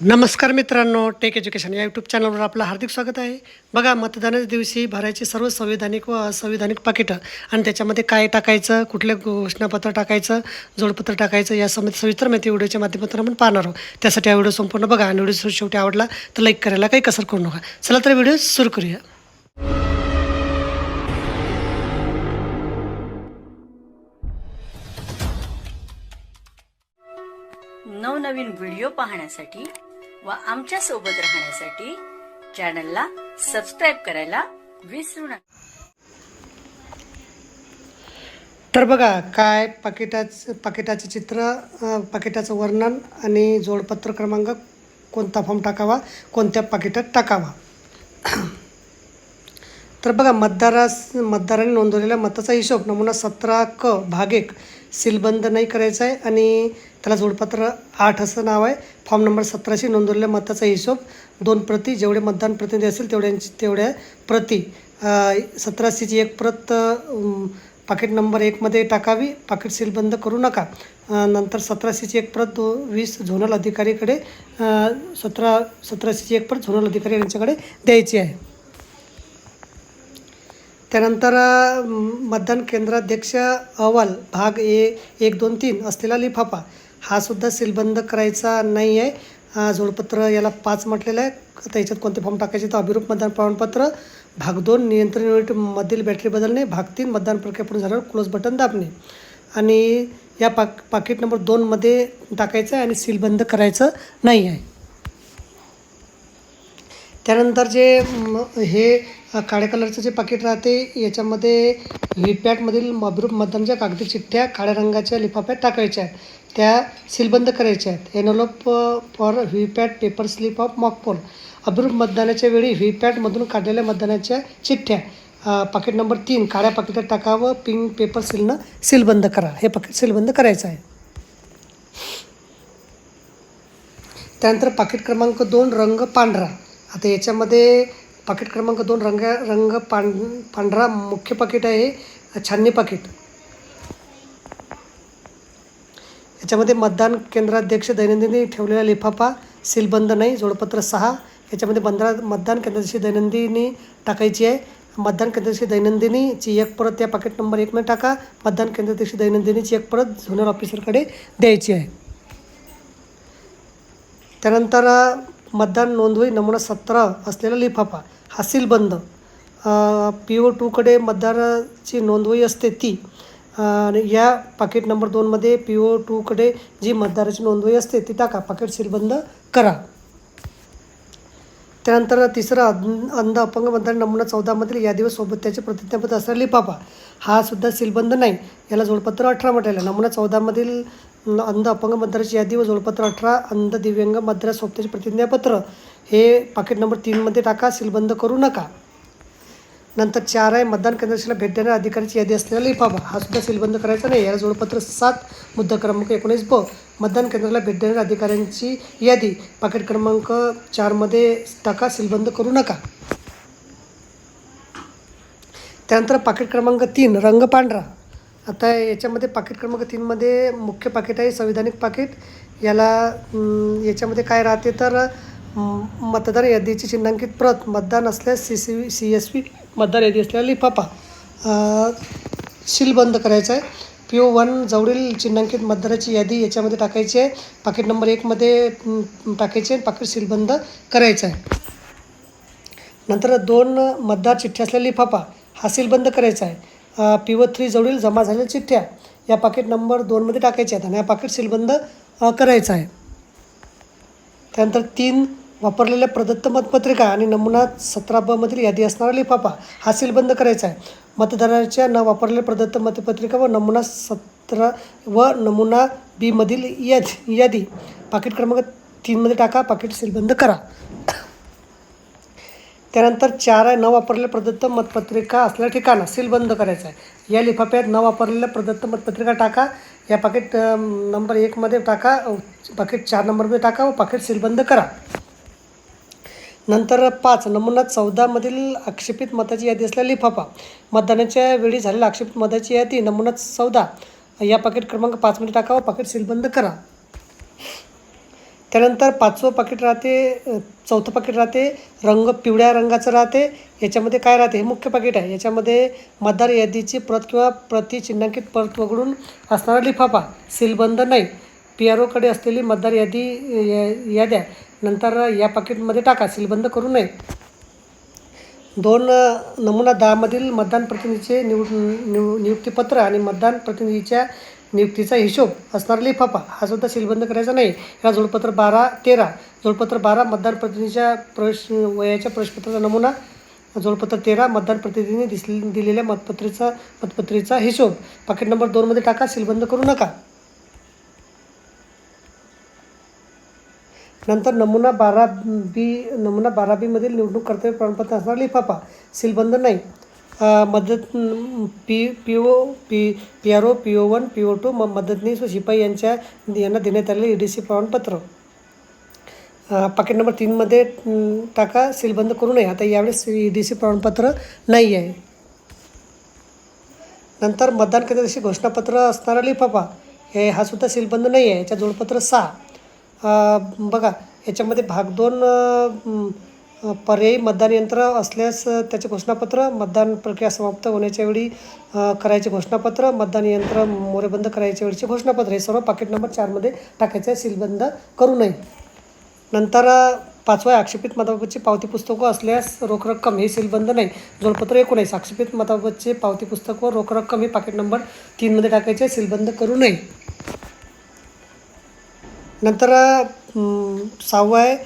नमस्कार मित्रांनो take education या यूट्यूब चॅनलवर आपलं हार्दिक स्वागत आहे. बघा मतदानाच्या दिवशी भरायची सर्व संविधानिक व असंविधानिक पाकिटं आणि त्याच्यामध्ये काय टाकायचं कुठलं घोषणापत्र टाकायचं जोडपत्र टाकायचं या संबंधी सविस्तर माहिती व्हिडिओच्या माध्यमातून आपण पाहणार आहोत. त्यासाठी हा व्हिडिओ संपूर्ण बघा आणि व्हिडिओ शेवटी आवडला तर लाईक करायला काही कसर करू नका. चला तर व्हिडिओ सुरू करूया. नवनवीन व्हिडिओ पाहण्यासाठी व आमच्यासोबत राहण्यासाठी चॅनलला सबस्क्राईब करायला विसरू नका. तर बघा काय पाकिटाचं पाकिटाचं चित्र पाकिटाचं वर्णन आणि जोडपत्र क्रमांक कोणता फॉर्म टाकावा कोणत्या पाकिटात टाकावा. तर बघा मतदारास मतदाराने नोंदवलेल्या मताचा हिशोब नमुना सतरा क भाग एक सीलबंद नाही करायचा आहे आणि त्याला जोडपत्र आठ असं नाव आहे. फॉर्म नंबर सतराशी नोंदवलेल्या मताचा हिशोब दोन प्रती जेवढे मतदान प्रतिनिधी असतील तेवढ्यांची तेवढ्या प्रती. सतराशेची एक प्रत पाकिट नंबर एकमध्ये टाकावी. पाकिट सीलबंद करू नका. नंतर सतराशेची एक प्रत दो वीस झोनल अधिकारीकडे सतरा सतराशेची एक प्रत झोनल अधिकारी यांच्याकडे द्यायची आहे. त्यानंतर मतदान केंद्राध्यक्ष अहवाल भाग ए एक दोन तीन असलेला लिफाफा. हा सुद्धा सीलबंद करायचा नाही आहे जोडपत्र याला पाच म्हटलेलं आहे. त्याच्यात कोणते फॉर्म टाकायचे तर अभिरूप मतदान प्रमाणपत्र भाग दोन नियंत्रण युनिटमधील बॅटरी बदलणे भाग तीन मतदान प्रक्रिया पूर्ण झाल्यावर क्लोज बटन दाबणे. आणि या पाक पाकिट नंबर दोनमध्ये टाकायचं आहे आणि सीलबंद करायचं नाही आहे त्यानंतर जे हे काळ्या कलरचं जे पाकिट राहते याच्यामध्ये व्हीपॅटमधील अभिरूप मतदानच्या कागदी चिठ्ठ्या काळ्या रंगाच्या लिफाफ्यात टाकायच्या. आहे त्या सीलबंद करायच्या आहेत. Envelope for VVPAT paper slip of mock poll Abhiroop मतदानाच्या वेळी व्हीपॅटमधून काढलेल्या मतदानाच्या चिठ्ठ्या पाकिट नंबर तीन काळ्या पाकिटात टाकावं पिंक पेपर सीलनं सीलबंद करा. हे पाकिट सीलबंद करायचं आहे. त्यानंतर पाकिट क्रमांक दोन रंग पांढरा. आता याच्यामध्ये पाकिट क्रमांक दोन रंग रंग पांढ पांढरा मुख्य पाकिट आहे छाननी पाकिट याच्यामध्ये मतदान केंद्राध्यक्ष दैनंदिनी ठेवलेला लिफाफा सीलबंद नाही जोडपत्र सहा याच्यामध्ये बंदरा मतदान केंद्राची दैनंदिनी टाकायची आहे. मतदान केंद्राची दैनंदिनीची एक परत त्या पाकिट नंबर एकमध्ये टाका. मतदान केंद्राध्यक्ष दैनंदिनीची एक परत झोनल ऑफिसरकडे द्यायची आहे. त्यानंतर मतदान नोंदवही नमुना सतरा असलेला लिफाफा हा सीलबंद. पी ओ टूकडे मतदाराची नोंदवही असते ती. आणि या पाकिट नंबर दोनमध्ये पी ओ टूकडे जी मतदाराची नोंदवही असते ती टाका. पाकिट सीलबंद करा. त्यानंतर तिसरं अंध अपंग मतदार नमुना चौदामधील यादीवर सोबत त्याचे प्रतिज्ञापत्र असलेला लिफाफा. हा सुद्धा सीलबंद नाही. याला जोडपत्र अठरा म्हटलेलं नमुना चौदामधील अंध अपंग मतदाराची यादी व जोडपत्र अठरा अंध दिव्यांग मतदार सोबत्याचे प्रतिज्ञापत्र. हे पाकिट नंबर तीनमध्ये टाका. सीलबंद करू नका. नंतर चार आहे मतदान केंद्राला भेट देणाऱ्या अधिकाऱ्याची यादी असलेला लिफाफा हा सुद्धा सीलबंद करायचा नाही. याला जोडपत्र सात मुद्दा क्रमांक एकोणीस ब मतदान केंद्राला भेट देणाऱ्या अधिकाऱ्यांची यादी. पाकिट क्रमांक चारमध्ये टाका सीलबंद करू नका. त्यानंतर पाकिट क्रमांक तीन रंग पांढरा. आता याच्यामध्ये पाकिट क्रमांक तीनमध्ये मुख्य पाकिट आहे संविधानिक पाकिट. याला याच्यामध्ये काय राहते तर मतदार यादीची चिन्हांकित प्रत मतदान असल्यास C C C S P मतदार यादी असलेला. लिफाफा सीलबंद करायचा आहे. पी ओ वन जवळील चिन्हांकित मतदाराची यादी याच्यामध्ये टाकायची आहे. पाकिट नंबर एकमध्ये टाकायची आहे. पाकिट सीलबंद करायचं आहे. नंतर दोन मतदार चिठ्ठ्या असलेला लिफाफा हा सीलबंद करायचा आहे. पी ओ थ्री जवळील जमा झालेल्या चिठ्ठ्या या पाकिट नंबर दोनमध्ये टाकायच्या आहेत आणि हा पाकिट सीलबंद अ, करायचा आहे. त्यानंतर तीन वापरलेल्या प्रदत्त मतपत्रिका आणि नमुना सतरा ब मधील यादी असणारा लिफाफा हा सीलबंद करायचा आहे. मतदाराच्या न वापरलेल्या प्रदत्त मतपत्रिका व नमुना सतरा व नमुना बीमधील यादी यादी. पाकिट क्रमांक तीनमध्ये टाका पाकिट सीलबंद करा. त्यानंतर चार आहे न वापरलेल्या प्रदत्त मतपत्रिका असलेल्या ठिकाणं सीलबंद करायचं आहे. या लिफाफ्यात न वापरलेल्या प्रदत्त मतपत्रिका टाका. या पाकिट नंबर एकमध्ये टाका पाकिट चार नंबरमध्ये टाका व पाकिट सीलबंद करा. नंतर पाच नमुना चौदामधील आक्षेपित मताची यादी असलेला लिफाफा मतदानाच्या वेळी झालेल्या आक्षेपित मताची यादी नमुना चौदा. या पाकिट क्रमांक पाचमध्ये टाकावा पाकिट सीलबंद करा. त्यानंतर पाचवं पाकिट राहते चौथं पाकिट राहते रंग पिवळ्या रंगाचं राहते. याच्यामध्ये काय राहते? हे मुख्य पाकिट आहे. याच्यामध्ये मतदार यादीची प्रत किंवा प्रति चिन्हांकित परत वगळून असणारा लिफाफा सीलबंद नाही. पी आर ओकडे असलेली मतदार यादी या- याद्या नंतर या पाकिटमध्ये टाका सीलबंद करू नये दोन नमुना दहामधील मतदान प्रतिनिधीचे निव निव नियुक्तीपत्र आणि मतदान प्रतिनिधीच्या नियुक्तीचा हिशोब असणारा लिफाफा हा सुद्धा सीलबंद करायचा नाही. या जोडपत्र बारा तेरा जोडपत्र बारा मतदान प्रतिनिधीच्या प्रवेश वयाच्या प्रवेशपत्राचा नमुना जोडपत्र तेरा मतदान प्रतिनिधीने दिस दिलेल्या मतपत्रेचा मतपत्रेचा हिशोब. पाकिट नंबर दोनमध्ये टाका सीलबंद करू नका. नंतर नमुना बारा बी नमुना बारा बीमधील निवडणूक कर्तव्य प्रमाणपत्र असणारा. लिफाफा सीलबंद नाही. मदत P P O P P R O P O one P O two म मदतनीस व शिपाई यांच्या यांना देण्यात आलेले ई डी सी प्रमाणपत्र. अ, पाकिट नंबर तीनमध्ये टाका सीलबंद करू नये. आता यावेळेस ई डी सी प्रमाणपत्र नाही आहे. नंतर मतदान केंद्राशी घोषणापत्र असणारा. लिफाफा हे हा सुद्धा सीलबंद नाही आहे. याच्या जोडपत्र सहा. बघा याच्यामध्ये भाग दोन पर्यायी मतदान यंत्र असल्यास त्याचे घोषणापत्र मतदान प्रक्रिया समाप्त होण्याच्या वेळी करायचे घोषणापत्र मतदान यंत्र मोरेबंद करायच्या वेळीचे घोषणापत्र. हे सर्व पाकिट नंबर चारमध्ये टाकायचं आहे सीलबंद करू नये. नंतर पाचवा आहे आक्षेपित मताबाबतची पावती पुस्तकं असल्यास रोख रक्कम हे सीलबंद नाही. जोडपत्र एकोणीस आक्षेपित मताबाबतचे पावती पुस्तक व रोख रक्कम हे पाकिट नंबर तीनमध्ये टाकायचे आहे, सीलबंद करू नये. नंतर सहावं आहे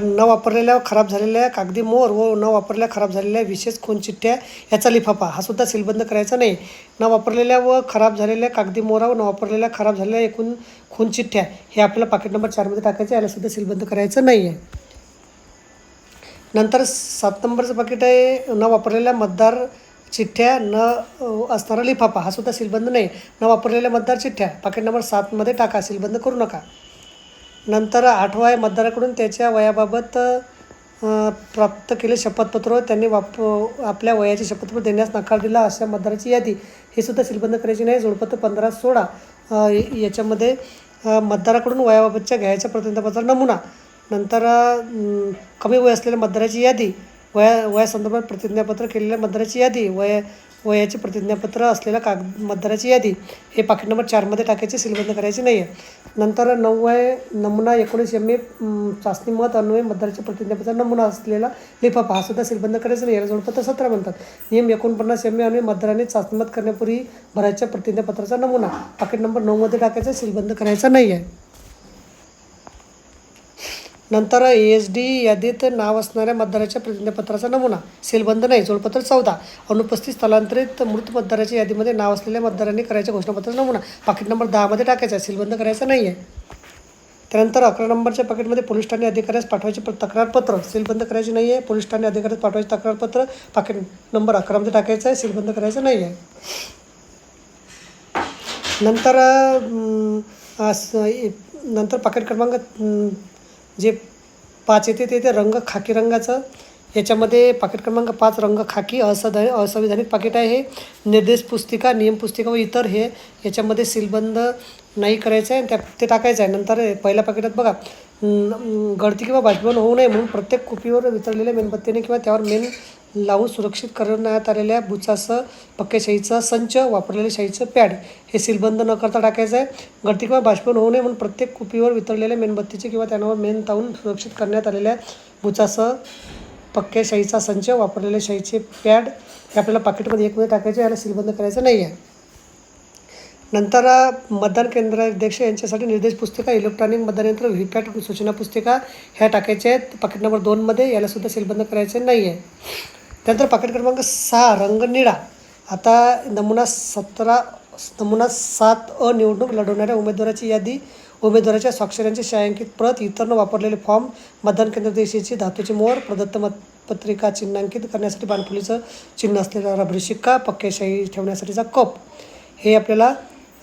न वापरलेल्या खराब झालेल्या कागदी मोर व न वापरलेल्या खराब झालेल्या विशेष खून चिठ्ठ्या याचा लिफाफा. हा सुद्धा सीलबंद करायचा नाही. न वापरलेल्या व खराब झालेल्या कागदी मोरा व न वापरलेल्या खराब झालेल्या एकूण खून चिठ्ठ्या हे आपल्याला पाकिट नंबर चारमध्ये टाकायचं याला सुद्धा सीलबंद करायचं नाही आहे. नंतर सात नंबरचं पाकिट आहे. न वापरलेल्या मतदार चिठ्ठ्या न असणारा लिफाफा. हा सुद्धा सीलबंद नाही. न वापरलेल्या मतदार चिठ्ठ्या. पाकिट नंबर सातमध्ये टाका. सीलबंद करू नका. नंतर आठवा आहे मतदाराकडून त्याच्या वयाबाबत प्राप्त केले शपथपत्र. त्यांनी वाप आपल्या वयाचे शपथपत्र देण्यास नकार दिला अशा मतदाराची यादी. हे सुद्धा सीलबंद करायची नाही जोडपत्र पंधरा सोळा याच्यामध्ये मतदाराकडून वयाबाबतच्या घ्यायच्या प्रतिज्ञापत्र नमुना. नंतर कमी वय असलेल्या मतदाराची यादी वया वयासंदर्भात प्रतिज्ञापत्र केलेल्या मतदाराची यादी वय वयाचे प्रतिज्ञापत्र असलेल्या काग मतदाराची यादी. हे पाकिट नंबर चारमध्ये टाकायचे सीलबंद करायचे नाही आहे नंतर नऊ आहे नमुना एकोणीस एम ए चाचणी मत अन्वय मतदाराचे प्रतिज्ञापत्र नमुना असलेला लिफाफा हा सुद्धा सीलबंद करायचा नाही याला जोडपत्र सतरा म्हणतात. नियम एकोणपन्नास एम ए अन्वय मतदाराने चाचणी मत करण्यापूर्वी भरायच्या प्रतिज्ञापत्राचा नमुना. पाकिट नंबर नऊमध्ये टाकायचा सीलबंद करायचा नाही आहे नंतर ए एस डी यादीत नाव असणाऱ्या मतदाराच्या प्रतिज्ञापत्राचा नमुना सीलबंद नाही जोडपत्र चौदा अनुपस्थित स्थलांतरित मृत मतदाराच्या यादीमध्ये नाव असलेल्या मतदारांनी करायच्या घोषणापत्राचा नमुना पाकिट नंबर दहामध्ये टाकायचा आहे सीलबंद करायचा नाही आहे त्यानंतर अकरा नंबरच्या पॅकेटमध्ये पोलीस ठाणे अधिकाऱ्यास पाठवायचे प तक्रारपत्र सीलबंद करायची नाही आहे पोलीस ठाणे अधिकाऱ्यास पाठवायचे तक्रारपत्र पाकिट नंबर अकरामध्ये टाकायचं आहे सीलबंद करायचं नाही आहे नंतर नंतर पाकिट क्रमांक जे पाच येते ते ते रंग खाकी रंगाचं. याच्यामध्ये पाकिट क्रमांक पाच रंग खाकी असध असंविधानिक पाकिट आहे हे. निर्देश पुस्तिका नियम पुस्तिका व इतर हे. याच्यामध्ये सीलबंद नाही करायचं आहे त्या ते टाकायचं आहे. नंतर पहिल्या पाकिटात बघा. गळती किंवा बाष्पीभवन होऊ नये म्हणून प्रत्येक कुपीवर वितळलेल्या मेणबत्तीने किंवा त्यावर मेन लावून सुरक्षित करण्यात आलेल्या बुचासह पक्क्या शाईचा संच वापरलेले शाईचं पॅड हे सीलबंद न करता टाकायचं आहे. गळती किंवा बाष्पन होऊ नये म्हणून प्रत्येक कुपीवर वितळलेल्या मेणबत्तीचे किंवा त्यांवर मेण तावून सुरक्षित करण्यात आलेल्या बुचासह पक्क्या शाईचा संच वापरलेले शाईचे पॅड हे आपल्याला पाकिटमध्ये एकमध्ये टाकायचे याला सीलबंद करायचं नाही आहे. नंतर मतदान केंद्राध्यक्ष यांच्यासाठी निर्देश पुस्तिका इलेक्ट्रॉनिक मतदान यंत्र व्हीपॅट सूचना पुस्तिका ह्या टाकायच्या आहेत. पाकिट नंबर दोनमध्ये याला सुद्धा सीलबंद करायचे नाही आहे. त्यानंतर पाकिट क्रमांक सहा रंग निळा आता नमुना सतरा नमुना सात अ निवडणूक लढवणाऱ्या उमेदवाराची यादी उमेदवाराच्या स्वाक्षऱ्यांची छायांकित प्रत इतर न वापरलेले फॉर्म मतदान केंद्रदेशीची धातूची मोहर प्रदत्त मतपत्रिका चिन्हांकित करण्यासाठी बाणफुलीचं चिन्ह असलेला रबरी शिक्का पक्केशाही ठेवण्यासाठीचा कप. हे आपल्याला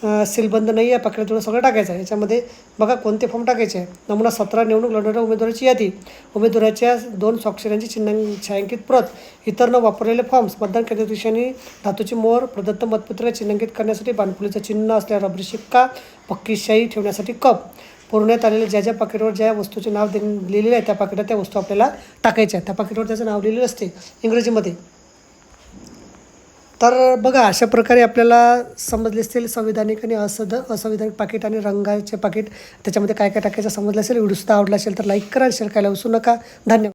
सीलबंद नाही आहे पाकिट थोडं सगळं टाकायचं आहे. याच्यामध्ये बघा कोणते फॉर्म टाकायचे आहे. नमुना सतरा निवडणूक लढवणाऱ्या उमेदवाराची यादी. उमेदवाराच्या दोन स्वाक्षऱ्यांची चिन्ह छायांकित प्रत. इतर न वापरलेले फॉर्म्स. मतदान केंद्र दिवशी धातूची मोहर प्रदत्त मतपत्र चिन्हांकित करण्यासाठी बाणफुलीचं चिन्ह असलेला रबरी शिक्का पक्की शाई ठेवण्यासाठी कप. पुरवण्यात आलेल्या ज्या ज्या पाकिटवर ज्या वस्तूचे नाव दे लिहिलेलं आहे त्या पाकिटात त्या वस्तू आपल्याला टाकायच्या आहेत. त्या पाकिटवर त्याचं नाव लिहिलेलं असते. इंग्रजीमध्ये तर बघा अशा प्रकारे आपल्याला समजले असतील संविधानिक आणि असद असंविधानिक पाकिट आणि रंगाचे पाकिट. त्याच्यामध्ये काय काय टाकायचं समजलं असेल व्हिडिओ आवडलं आवडला असेल तर लाईक करा शेअर करायला विसरू नका. धन्यवाद.